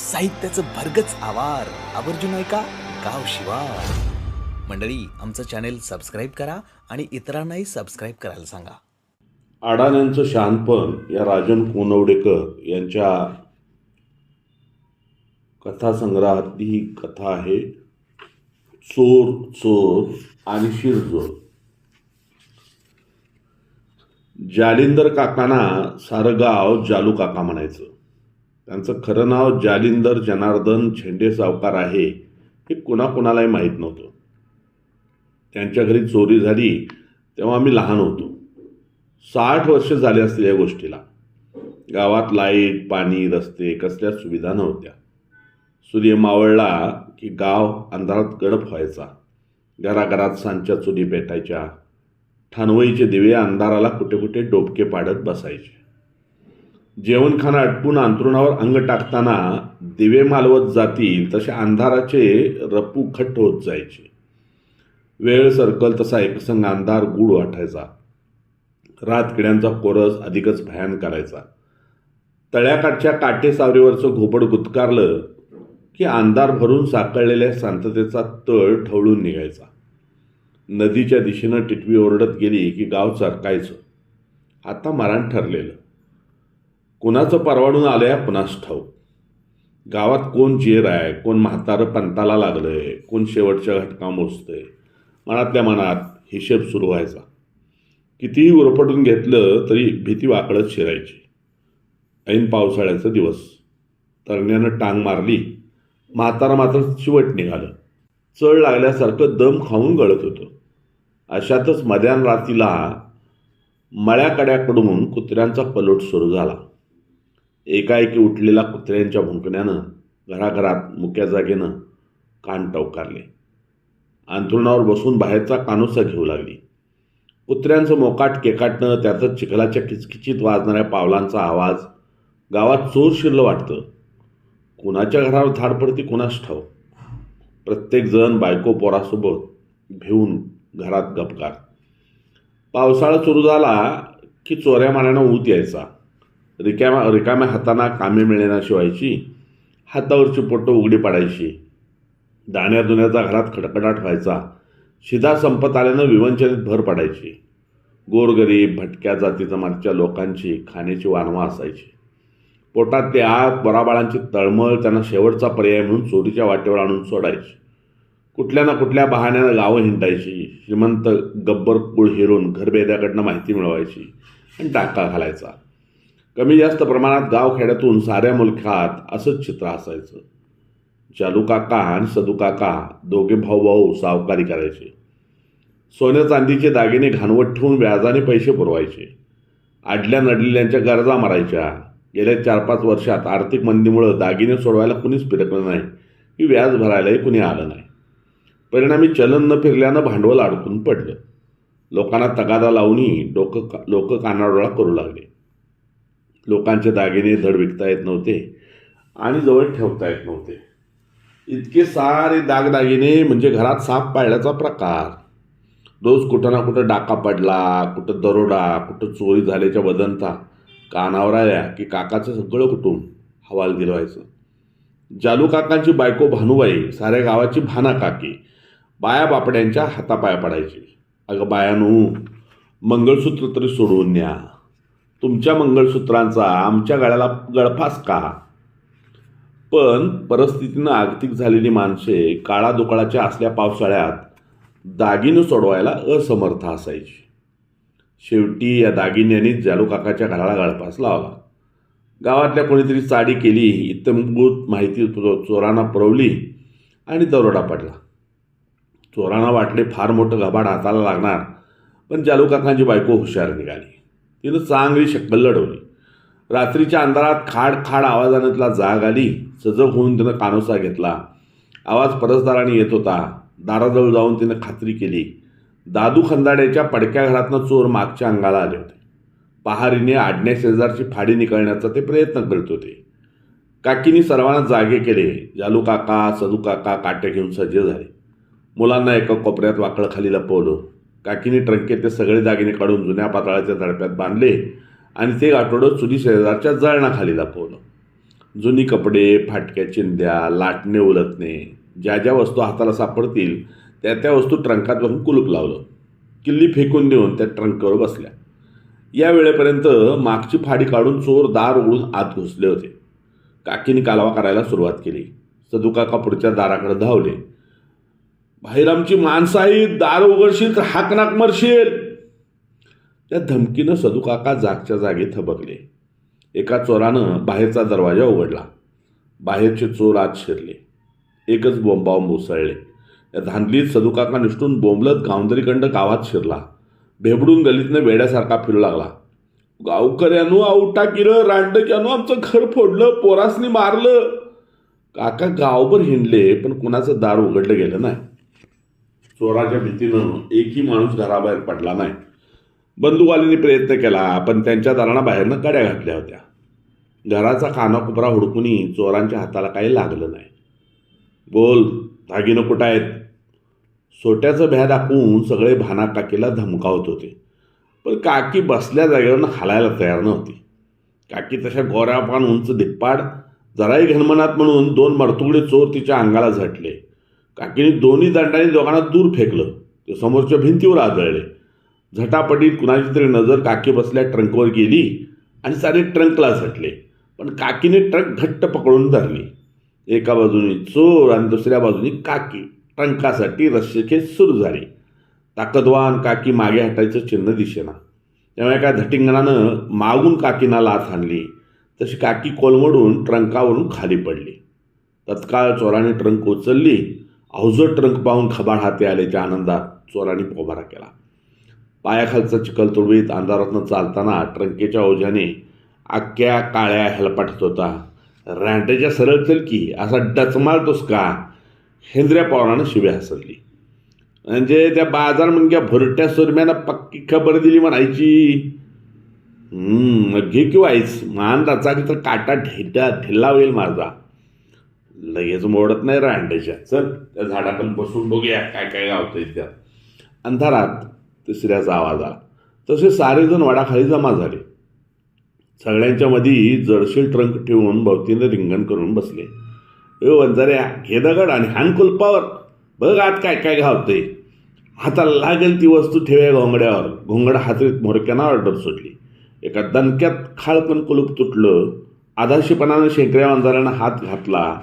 साहित्याचं भरगच आवार. आवर्जून ऐका गाव शिवार मंडळी आमचं चॅनेल सबस्क्राईब करा आणि इतरांनाही सबस्क्राईब करायला सांगा. अडाण्यांचं शहाणपण या राजन कोनवडेकर यांच्या कथासंग्रहातली ही कथा आहे. चोर चोर आणि शिरजोर. जालिंदर काकांना सारं गाव जालू काका म्हणायचं. त्यांचं खरं नाव जालिंदर जनार्दन झेंडे सावकार आहे हे कुणाकुणालाही माहीत नव्हतं. त्यांच्या घरी चोरी झाली तेव्हा आम्ही लहान होतो. साठ वर्ष झाले असतील या गोष्टीला. गावात लाइट पाणी रस्ते कसल्या सुविधा नव्हत्या. सूर्य मावळला की गाव अंधारात गडप व्हायचा. घराघरात सांच्या चुली पेटायच्या. ठाणवईचे दिवे अंधाराला कुठे कुठे डोबके पाडत बसायचे. जेवणखाना आटपून अंतरुणावर अंग टाकताना दिवे मालवत जातील तसे अंधाराचे रपू खट्ट होत जायचे. वेळ सरकल तसा एकसंग अंधार गूढ वाटायचा. रात किड्यांचा कोरस अधिकच भयान करायचा. तळ्याकाठच्या काटे सावरीवरचं घोपड गुतकारलं की अंधार भरून साकळलेल्या शांततेचा तळ ठवळून निघायचा. नदीच्या दिशेनं टिटवी ओरडत गेली की गाव चरकायचं आता मरण ठरलेलं. कुणाचं परवाडून आलंय पुन्हाच ठाऊक. गावात कोण जेर आहे कोण म्हातारं पंताला लागलंय कोण शेवटच्या घटका मोजतंय मनातल्या मनात हिशेब सुरू व्हायचा. कितीही उरपटून घेतलं तरी भीती वाकडत शिरायची. ऐन पावसाळ्याचा दिवस. तरण्यानं टांग मारली म्हातारा मात्र चिवट निघालं. चळ लागल्यासारखं दम खाऊन गळत होतं. अशातच मध्यान रातीला मळ्याकड्याकडून कुत्र्यांचा पलोट सुरू झाला. एकाएकी उठलेल्या कुत्र्यांच्या भुंकण्यानं घराघरात मुक्या जागेनं कान टवकारले. अंथरुणावर बसून बाहेरचा कानोसा घेऊ लागली. कुत्र्यांचं मोकाट केकाटणं त्यातच चिखलाच्या किचकिचीत वाजणाऱ्या पावलांचा आवाज गावात चोर शिरलं वाटतं. कुणाच्या घरावर धाड पडती कुणास ठाव प्रत्येकजण बायको पोरासोबत भिवून घरात गपकार पावसाळा सुरू झाला की चोऱ्या माऱ्यांना ऊत यायचा. रिकाम्या रिकाम्या हातांना कामे मिळेनाशी व्हायची हातावरची पोटं उघडी पाडायची दाण्यादुण्याचा घरात खडखडाट व्हायचा शिधा संपत आल्यानं विवंचनेत भर पडायची गोरगरीब भटक्या जाती जमातीच्या लोकांची खाण्याची वानवा असायची. पोटात ते आग बराबाळांची तळमळ त्यांना शेवटचा पर्याय म्हणून चोरीच्या वाटेवर आणून सोडायची. कुठल्या ना कुठल्या बहाण्यानं गावं हिंडायची श्रीमंत गब्बर कुळ हिरून घरबेद्याकडनं माहिती मिळवायची आणि टाका घालायचा. कमी जास्त प्रमाणात गावखेड्यातून साऱ्या मुलखात असंच चित्र असायचं. चालू काका आणि सदू काका दोघे भाऊ भाऊ सावकारी करायचे. सोन्या चांदीचे दागिने घाणवट ठेवून व्याजाने पैसे पुरवायचे. आडल्या नडलेल्यांच्या गरजा मारायच्या. गेल्या चार पाच वर्षात आर्थिक मंदीमुळं दागिने सोडवायला कुणीच फिरकलं नाही. की व्याज भरायलाही कुणी आलं नाही. परिणामी चलन न फिरल्यानं भांडवल अडकून पडलं. लोकांना तगादा लावूनही डोकं का लोक कानाडोळा करू लागले. लोकांचे दागिने धड विकता येत नव्हते आणि जवळ ठेवता येत नव्हते. इतके सारे दागदागिने म्हणजे घरात साप पाळल्याचा प्रकार. रोज कुठं ना कुठं डाका पडला कुठं दरोडा कुठं चोरी झाल्याच्या वदंता कानावर आल्या की काकाचं सगळं कुटुंब हवाल गिरवायचं. जालू काकांची बायको भानुबाई साऱ्या गावाची भाना काकी बाया बापड्यांच्या हातापाया पडायची. अगं बायानू मंगळसूत्र तरी सोडवून न्या. तुमच्या मंगळसूत्रांचा आमच्या गळ्याला गळफास का? पण परिस्थितीनं आगतिक झालेली माणसे काळा दुकाळाच्या असल्या पावसाळ्यात दागिनं सोडवायला असमर्थ असायची. शेवटी या दागिन्यानेच जालू काकाच्या घराला गळफास लावला. गावातल्या कोणीतरी चाडी केली इतमभूत माहिती चोरांना पुरवली आणि दरोडा पडला. चोरांना वाटले फार मोठं घबाड हाताला लागणार पण जालू काकांची बायको हुशार निघाली. तिनं चांगली शक्कल लढवली. रात्रीच्या अंधारात खाड खाड आवाजानं तिला जाग आली सजग होऊन तिनं कानोसा घेतला. आवाज परसदाराने येत होता. दाराजवळ जाऊन तिनं खात्री केली. दादू खंदाड्याच्या पडक्या घरातनं चोर मागच्या अंगाला आले होते. पहारीने आडण्या शेजारची फाडी निकळण्याचा ते प्रयत्न करीत होते. काकीनी सर्वांना जागे केले. जालू काका सदू काका काट्या घेऊन सज्ज झाले. मुलांना एका कोपऱ्यात वाकळखाली लपवलं. काकीने ट्रंकेत ते सगळे दागिने काढून जुन्या पाताळाच्या दडप्यात बांधले आणि ते आठवडं चुली शेजारच्या जळणाखाली दाखवलं जुनी कपडे फाटक्या चिंध्या लाटणे उलटणे ज्या ज्या वस्तू हाताला सापडतील त्या त्या वस्तू ट्रंकात बसून कुलूप लावलं. किल्ली फेकून देऊन त्या ट्रंकवर बसल्या. या वेळेपर्यंत मागची फाडी काढून चोर दार उघडून आत घुसले होते. काकीने कालवा करायला सुरुवात केली. सदुकाका पुढच्या दाराकडे धावले. बाहेर आमची माणसं आहेत दार उघडशील तर हाक नाक मरशील. त्या धमकीनं सदुकाका जागच्या जागी थबकले. एका चोरानं बाहेरचा दरवाजा उघडला. बाहेरचे चोर आत शिरले. एकच बोंबाव उसळले या धांदलीत सदुकाका निष्ठून बोंबलत गावंदरीकंड गावात शिरला. भेबडून गलीतनं वेड्यासारखा फिरू लागला. गावकऱ्यानो आवटा किरं रांडक्यानो आमचं घर फोडलं पोरासनी मारलं. काका गावभर हिंडले पण कुणाचं दार उघडलं गेलं नाही. चोराच्या भीतीनं एकही माणूस घराबाहेर पडला नाही. बंदूकवाल्यांनी प्रयत्न केला पण त्यांच्या दारांना बाहेरनं कड्या घातल्या होत्या. घराचा कानाकोपरा हुडकूनही चोरांच्या हाताला काही लागलं नाही. बोल दागिनं कुठं आहेत? सोट्याचं भ्या दाखवून सगळे भाना काकीला धमकावत होते. पण काकी बसल्या जागेवरनं हालायला तयार नव्हती. काकी तशा गोऱ्यापान उंच धिप्पाड जराही घनमनात म्हणून दोन मरतुगडे चोर तिच्या अंगाला झटले. काकीने दोन्ही दंडाने दोघांना दूर फेकलं. ते समोरच्या भिंतीवर आदळले. झटापटीत कुणाची तरी नजर काकी बसल्या ट्रंकवर गेली आणि सारे ट्रंकला झटले. पण काकीने ट्रंक घट्ट पकडून धरली. एका बाजूने चोर आणि दुसऱ्या बाजूने काकी. ट्रंकासाठी रस्सीखेच सुरू झाली. ताकदवान काकी मागे हटायचं चिन्ह दिसेना. त्यामुळे एका झटिंगणानं मागून काकीना लाथ आणली. तशी काकी कोलमडून ट्रंकावरून खाली पडली. तत्काळ चोराने ट्रंक उचलली. अवजड ट्रंक पाहून खबाड हाती आल्याच्या आनंदात चोराने पोबारा केला. पायाखालचा चिखल तुळवीत अंधारातनं चालताना ट्रंकेच्या ओझ्याने अख्ख्या काळ्या हेलपाटत होता. रँटेच्या सरळ चल की असा डचमारतोस का हेंद्र्या पवारानं शिव्या हसरली. म्हणजे त्या बाजार म्हणजे भरट्या सुरम्यानं पक्की खबर दिली म्हणायची. घे किंवा आईस मान की तर काटा ढेटा ढिल्ला होईल माझा. लगेच मोडत नाही रांडेच्या चल त्या झाडाखाली बसून बघूया काय काय गावतंय त्यात अंधारात तिसऱ्याचा आवाज आला तसे सारेजण वडाखाली जमा झाले. सगळ्यांच्या मधी जडशील ट्रंक ठेवून भवतीने रिंगण करून बसले. ए वंजाऱ्या घे दगड आणि हान कुलपावर. बघ आत काय काय घावतंय हाताला लागेल ती वस्तू ठेव्या घोंगड्यावर. घोंगड हातरीत मोरक्यानं ऑर्डर सुटली. एका दणक्यात खाळपण कुलूप तुटलं. आधाशीपणानं शेंकऱ्या वंजाऱ्यानं हात घातला.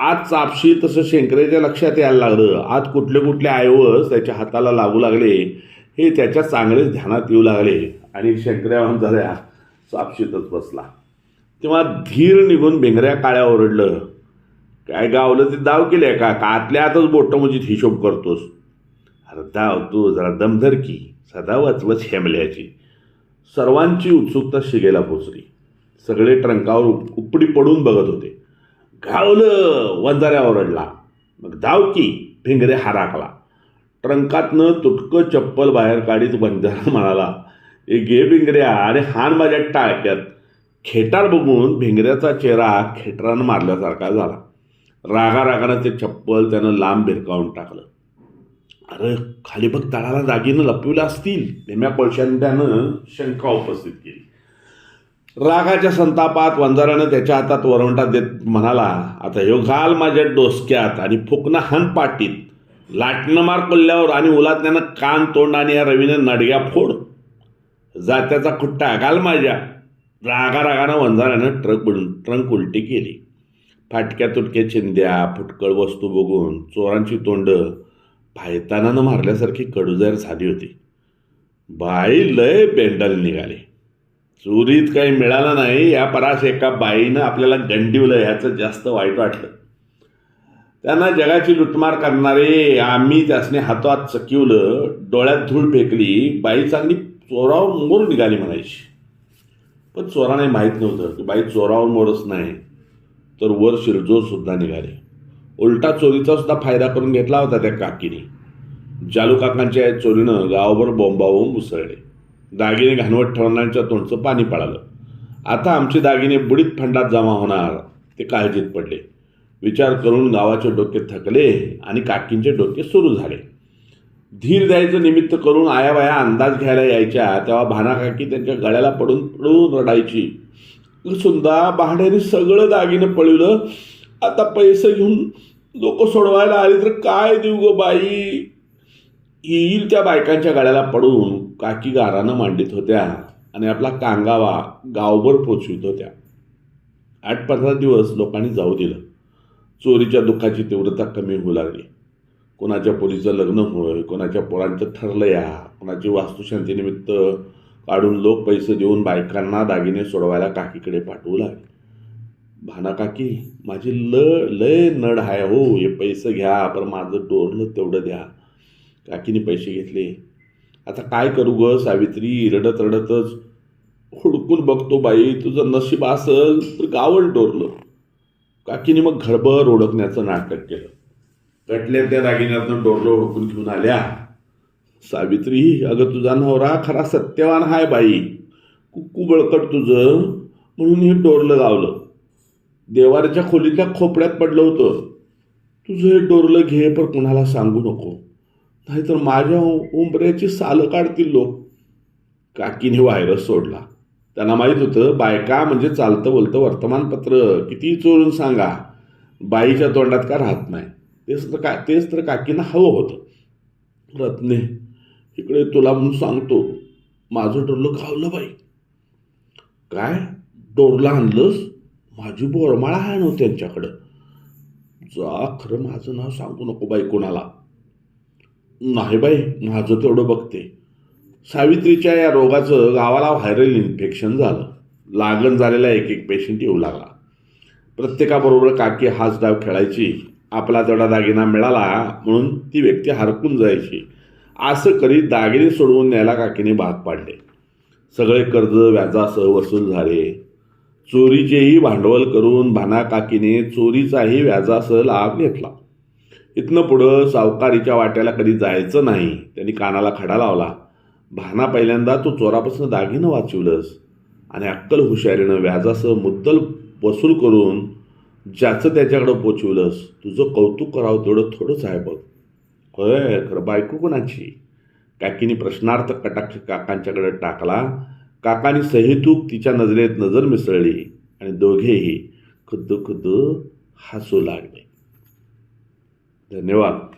आज चापशी तसं शेंकऱ्याच्या लक्षात यायला लागलं. आत कुठले कुठले आयवस त्याच्या हाताला लागू लागले हे त्याच्या चांगलेच ध्यानात येऊ लागले. आणि शेंकऱ्या झाल्या चापशीतच बसला. तेव्हा धीर निघून भिंगऱ्या काळ्या ओरडलं. काय गावलं ते दाव केले का? का आतल्या आतच बोटं म्हणजे हिशोब करतोस? अरे दाव तू जरा दमधर की सदा वचवच हेमल्याची. सर्वांची उत्सुकता शिगेला पोचली. सगळे ट्रंकावर उप- उपडी पडून बघत होते. घावलं वंजाऱ्या ओरडला. मग धाव की भिंगरे हाराकला. ट्रंकातनं तुटकं चप्पल बाहेर काढीत वंजारा म्हणाला ए गे भिंगऱ्या आणि हान माझ्या टाळक्यात. खेटार बघून भिंगऱ्याचा चेहरा खेटरानं मारल्यासारखा झाला. रागा रागानं ते चप्पल त्यानं लांब भिरकावून टाकलं. अरे खाली बघ तळाला दागिनं लपविलं असतील. नेम्या कोळशाने त्यानं शंका उपस्थित केली. रागाच्या संतापात वंजारानं त्याच्या हातात वरवंटा देत म्हणाला आता ह्यो घाल माझ्या डोसक्यात आणि फुकणं हान पाटीत. लाटणं मार कोल्ल्यावर आणि उलातण्यानं कान तोंड आणि या रवीनं नडग्या फोड. जात्याचा खुट्टा घाल माझ्या. रागा रागानं वंजारानं ट्रक ट्रंक उलटी केली. फाटक्या तुटक्या चिंद्या फुटकळ वस्तू बघून चोरांची तोंड पायतानानं मारल्यासारखी कडूजायर झाली होती. बाई लय बेंडल निघाली. चोरीत काही मिळालं नाही या परास एका बाईनं आपल्याला गंडिवलं ह्याचं जास्त वाईट वाटलं. त्यांना जगाची लुटमार करणारे आम्ही त्यासने हातात चकिवलं डोळ्यात धूळ फेकली बाई चांगली चोरावर मोर निघाली म्हणायची. पण चोराने माहीत नव्हतं की बाई चोरावर मोरच नाही तर वर शिरजोर सुद्धा निघाले. उलटा चोरीचा सुद्धा फायदा करून घेतला होता त्या काकीने. जालू काकांच्या चोरीनं गावभर बोंबावून उसळले. दागिने घाणवट ठेवणाऱ्यांच्या तोंडचं पाणी पळालं आता आमचे दागिने बुडीत फंडात जमा होणार ते काळजीत पडले. विचार करून गावाचे डोके थकले आणि काकींचे डोके सुरू झाले. धीर द्यायचं निमित्त करून आयाबाया अंदाज घ्यायला यायच्या तेव्हा भाना काकी त्यांच्या गळ्याला पडून पडून रडायची. सुद्धा भाड्याने सगळं दागिने पळवलं. आता पैसे घेऊन लोक सोडवायला आली तर काय देऊ ग बाई? येईल त्या बायकांच्या गळ्याला पडून काकी गारानं मांडित होत्या आणि आपला कांगावा गावभर पोचवित होत्या. आठ पंधरा दिवस लोकांनी जाऊ दिलं. चोरीच्या दुःखाची तीव्रता कमी होऊ लागली. कोणाच्या पोरीचं लग्न होय कोणाच्या पोरांचं ठरलं या कोणाची वास्तुशांतीनिमित्त काढून लोक पैसे देऊन बायकांना दागिने सोडवायला काकीकडे पाठवू लागले. भाना काकी माझी ल लय नड आहे हो हे पैसे घ्या पण माझं डोरलं तेवढं द्या. काकीने पैसे घेतले. आता काय करू ग सावित्री? रडत रडतच हुडकून बघतो बाई तुझं नशीब असेल तर गावल डोरलं. काकीने मग घरभर ओळखण्याचं नाटक केलं. कटल्या त्या दागिन्यातनं डोरलं हुडकून घेऊन आल्या. सावित्री अगं तुझा नवरा खरा सत्यवान हाय बाई. कुक्कू बळकट तुझं म्हणून हे डोरलं गावलं. देवाऱ्याच्या खोलीतल्या खोपड्यात पडलं होतं. तुझं हे डोरलं घे पण कुणाला सांगू नको. नाहीतर माझ्या उंबऱ्याची सालं काढतील लोक. काकीने व्हायरस सोडला. त्यांना माहीत होतं बायका म्हणजे चालतं बोलतं वर्तमानपत्र किती चोरून सांगा. बाईच्या तोंडात का राहत नाही. तेच तर का तेच तर काकींना हवं होतं. रत्ने इकडे तुला म्हणून सांगतो माझं डोरलं खावलं बाई. काय? डोरलं आणलंस? माझी बोरमाळा आहे नव्हत्यांच्याकडं हो त्यांच्याकडं. जा खरं माझं नाव सांगू नको बाई कोणाला. नाही बाई माझं तेवढं बघते. सावित्रीच्या या रोगाचं गावाला व्हायरल इन्फेक्शन झालं. लागण झालेला एक एक पेशंट येऊ लागला. प्रत्येकाबरोबर काकी हाच डाव खेळायची आपला तेवढा दागिना मिळाला म्हणून ती व्यक्ती हरकून जायची. असं करीत दागिने सोडवून न्यायला काकीने भाग पाडले. सगळे कर्ज व्याजासह वसूल झाले. चोरीचेही भांडवल करून भाना काकीने चोरीचाही व्याजासह लाभ घेतला. इथनं पुढं सावकारीच्या वाट्याला कधी जायचं नाही. त्यांनी कानाला खडा लावला. भाना पहिल्यांदा तू चोरापासून दागिनं वाचवलंस. आणि अक्कल हुशारीनं व्याजासह मुद्दल वसूल करून ज्याचं त्याच्याकडं पोचवलंस तुझं कौतुक करावं तेवढं थोडंच आहे बघ. होय खरं बायको कोणाची? काकीने प्रश्नार्थ कटाक्ष काकांच्याकडे टाकला. काकानी सहितूक तिच्या नजरेत नजर मिसळली आणि दोघेही खुद्द खुद्द हसू लागले. धन्यवाद.